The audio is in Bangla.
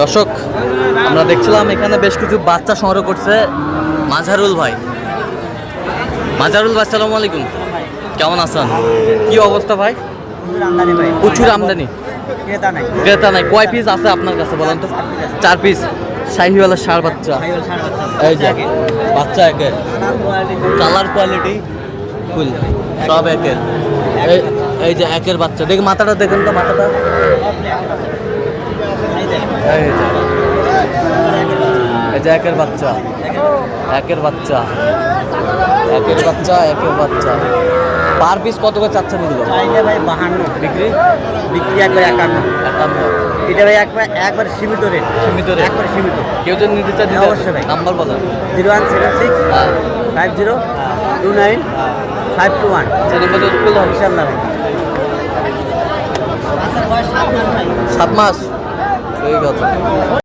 দর্শক, আমরা দেখছিলাম এখানে বেশ কিছু বাচ্চা সংগ্রহ করছে মাঝারুল ভাই। মাঝারুল ভাই সালাম আলাইকুম। কেমন আছেন? কি অবস্থা ভাই? প্রচুর আমদানি। ক্রেতা নাই। কয় পিস আছে আপনার কাছে বলেন তো? চার পিস শাহিওয়ালা সার বাচ্চা। এই যে, বাচ্চা একের কালার কোয়ালিটি ফুল, সব একের। এই যে একের বাচ্চা। দেখি মাথাটা, দেখেন তো মাথাটা। এই যে এই যে একের বাচ্চা একের বাচ্চা একের বাচ্চা একের বাচ্চা। পার পিস কত করে চাচ্ছেন এগুলো? চাইলে ভাই বাহান্ন। বিক্রি? বিক্রি একবার একান্ন। একান্ন। এটা ভাই একবার একবার সীমিত রেট সীমিত rate। একবার সীমিত। কেউ যদি নিতে চায় দিতে অবশ্যই ভাই। নাম্বার বলেন। জিরো ওয়ান সেভেন সিক্স হ্যাঁ। Five zero two nine five two one. ইনশাল্লাহ ভাই। সাত মাস? ঠিক আছে